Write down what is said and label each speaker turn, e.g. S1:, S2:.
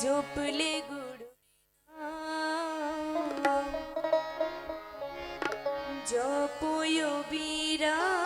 S1: ঝুপলে গুড় জপয় বীরা